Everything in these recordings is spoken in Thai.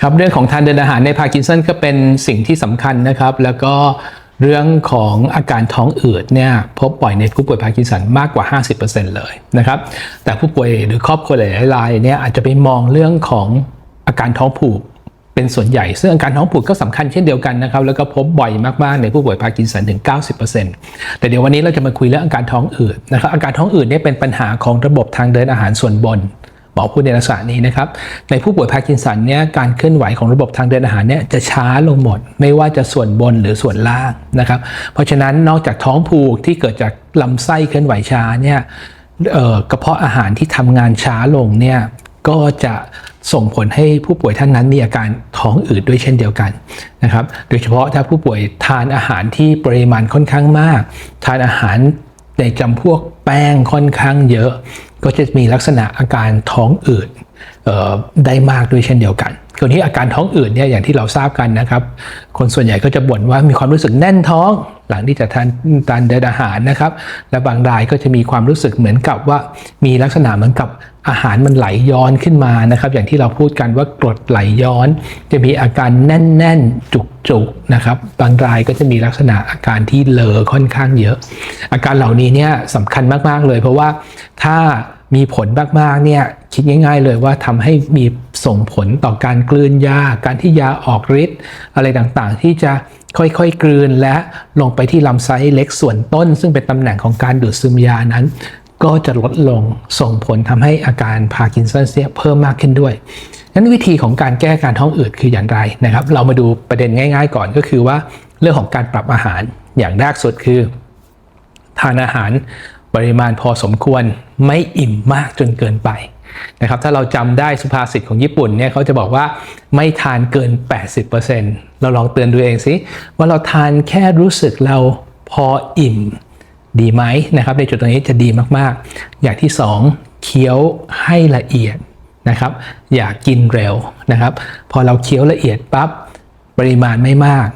ครับเรื่องของทางเดินอาหารในพาร์กินสันก็เป็นสิ่งที่สำคัญนะครับ แล้วก็เรื่องของอาการท้องอืดเนี่ยพบบ่อยในผู้ป่วยพาร์กินสันมากกว่า 50%เลยนะครับ แต่ผู้ป่วยหรือครอบครัวหลายรายเนี่ยอาจจะไปมองเรื่องของอาการท้องผูกเป็นส่วนใหญ่ ซึ่งอาการท้องผูกก็สำคัญเช่นเดียวกันนะครับ แล้วก็พบบ่อยมากๆในผู้ป่วยพาร์กินสันถึง 90%แต่เดี๋ยววันนี้เราจะมาคุยเรื่องอาการท้องอืดนะครับอาการท้องอืดเนี่ยเป็นปัญหาของระบบทางเดินอาหารส่วนบน หมอพูดในลักษณะนี้นะครับ ในผู้ป่วยพาร์กินสันเนี่ยการเคลื่อนไหวของระบบทางเดินอาหารเนี่ยจะช้าลงหมด ไม่ว่าจะส่วนบนหรือส่วนล่างนะครับ เพราะฉะนั้นนอกจากท้องผูกที่เกิดจากลำไส้เคลื่อนไหวช้าเนี่ยกระเพาะอาหารที่ทำงานช้าลงเนี่ยก็จะส่งผลให้ผู้ป่วยท่านนั้นมีอาการท้องอืดด้วยเช่นเดียวกันนะครับ โดยเฉพาะถ้าผู้ป่วยทานอาหารที่ปริมาณค่อนข้างมาก ทานอาหารในจำพวกแป้งค่อนข้างเยอะ ก็จะมีลักษณะอาการท้องอืดได้มากด้วยเช่นเดียวกันคนที่อาการท้องอืดเนี่ยอย่างที่เราทราบกันนะครับ คนส่วนใหญ่ก็จะบ่นว่ามีความรู้สึกแน่นท้อง หลังที่จะทานทานเดินอาหารนะครับ และบางรายก็จะมีความรู้สึกเหมือนกับว่ามีลักษณะเหมือนกับอาหารมันไหลย้อนขึ้นมานะครับ อย่างที่เราพูดกันว่ากรดไหลย้อน จะมีอาการแน่น ๆ จุก ๆ นะครับ บางรายก็จะมีลักษณะอาการที่เลอค่อนข้างเยอะ อาการเหล่านี้เนี่ยสำคัญมาก ๆ เลย เพราะว่าถ้ามีผลมาก ๆ เนี่ยคิดง่าย ๆ เลยว่าทำให้มีส่งผลต่อการกลืนยา การที่ยาออกฤทธิ์อะไรต่างๆ ที่จะค่อยๆกลืนและลงไปไปที่ลำไส้เล็กส่วนต้น ซึ่งเป็นตำแหน่งของการดูดซึมยานั้น ก็จะลดลงส่งผลทำให้อาการพาร์กินสันเนี่ยเพิ่มมากขึ้นด้วยนั้นวิธีของการแก้การท้องอืดคืออย่างไรนะครับ เรามาดูประเด็นง่าย ๆ ก่อนก็คือว่าเรื่องของการปรับอาหารอย่างแรกสุดคือ ทานอาหารปริมาณพอสมควรไม่อิ่มมากจนเกินไป นะครับถ้าเราจำได้สุภาษิตของญี่ปุ่นเนี่ยเขาจะบอกว่าไม่ทานเกิน 80%เราลองเตือนดูเองสิว่าเราทานแค่รู้สึกเราพออิ่มดีไหมนะครับในจุดตรงนี้จะดีมากๆ อย่างที่สองเคี้ยวให้ละเอียดนะครับอย่ากินเร็วนะครับพอเราเคี้ยวละเอียดปั๊บปริมาณไม่มาก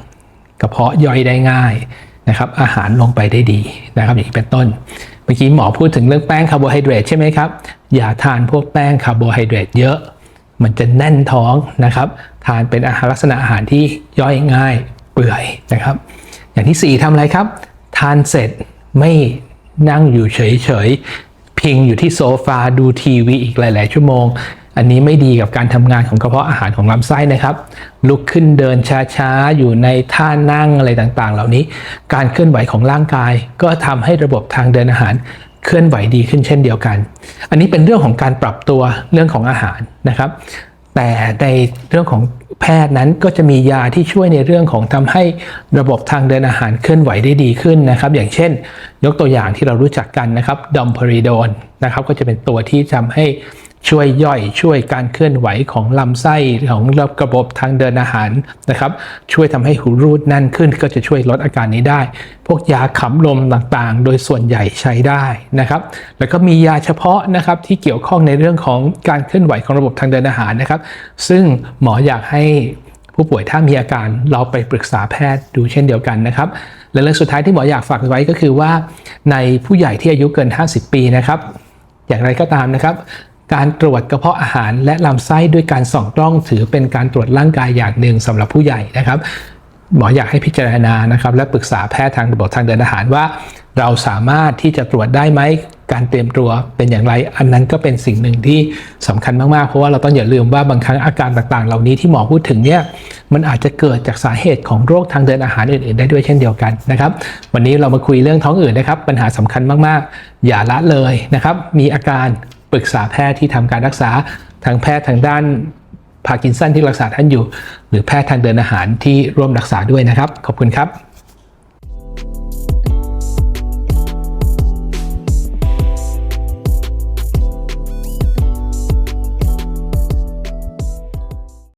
กระเพาะย่อยได้ง่ายนะครับอาหารลงไปได้ดีนะครับอย่างนี้เป็นต้น เมื่อกี้หมอพูดถึงเรื่องแป้งคาร์โบไฮเดรตใช่ไหมครับ อย่าทานพวกแป้งคาร์โบไฮเดรตเยอะ มันจะแน่นท้องนะครับ ทานเป็นอาหารลักษณะอาหารที่ย่อยง่ายเปื่อยนะครับ อย่างที่ 4ทำอะไรครับ ทานเสร็จไม่นั่งอยู่เฉยๆ พิงอยู่ที่โซฟาดูทีวีอีกหลาย ๆ ชั่วโมง อันนี้ไม่ดีกับการทำงานของกระเพาะอาหารของลำไส้นะครับ ลุกขึ้นเดินช้าๆ อยู่ในท่านั่งอะไรต่างๆ เหล่านี้ การเคลื่อนไหวของร่างกาย ก็ทำให้ระบบทางเดินอาหารเคลื่อนไหวดีขึ้นเช่นเดียวกัน อันนี้เป็นเรื่องของการปรับตัวเรื่องของอาหารนะครับ แต่ในเรื่องของแพทย์นั้นก็จะมียาที่ช่วยในเรื่องของทำให้ระบบทางเดินอาหารเคลื่อนไหวได้ดีขึ้นนะครับ อย่างเช่น ยกตัวอย่างที่เรารู้จักกันนะครับดอมพรีโดนนะครับ ก็จะเป็นตัวที่ทำให้ ช่วยย่อยช่วยการเคลื่อนไหวของลำไส้ของระบบทางเดินอาหารนะครับ ช่วยทำให้หูรูดแน่นขึ้นก็จะช่วยลดอาการนี้ได้ พวกยาขำลมต่างๆ โดยส่วนใหญ่ใช้ได้นะครับ แล้วก็มียาเฉพาะนะครับที่เกี่ยวข้องในเรื่องของการเคลื่อนไหวของระบบทางเดินอาหารนะครับ ซึ่งหมออยากให้ผู้ป่วยถ้ามีอาการเราไปปรึกษาแพทย์ดูเช่นเดียวกันนะครับ และเรื่องสุดท้ายที่หมออยากฝากไว้ก็คือว่า ในผู้ใหญ่ที่อายุเกิน 50 ปีนะครับ อย่างไรก็ตามนะครับ การตรวจกระเพาะอาหารและลำไส้ด้วยการส่องกล้องถือเป็นการตรวจร่างกายอย่างหนึ่งสำหรับผู้ใหญ่นะครับ หมออยากให้พิจารณานะครับ และปรึกษาแพทย์ทางระบบทางเดินอาหารว่า เราสามารถที่จะตรวจได้ไหมการเตรียมตัวเป็นอย่างไร อันนั้นก็เป็นสิ่งหนึ่งที่สำคัญมากๆ เพราะว่าเราต้องอย่าลืมว่าบางครั้งอาการต่างๆ เหล่านี้ที่หมอพูดถึงเนี่ยมันอาจจะเกิดจากสาเหตุของโรคทางเดินอาหารอื่นๆ ได้ด้วยเช่นเดียวกันนะครับ วันนี้เรามาคุยเรื่องท้องอืดนะครับ ปัญหาสำคัญมากๆ อย่าละเลยนะครับ มีอาการ ปรึกษาแพทย์ที่ทำการรักษาทางแพทย์ทางด้านพาร์กินสันที่รักษาท่านอยู่ หรือแพทย์ทางเดินอาหารที่ร่วมรักษาด้วยนะครับ ขอบคุณครับ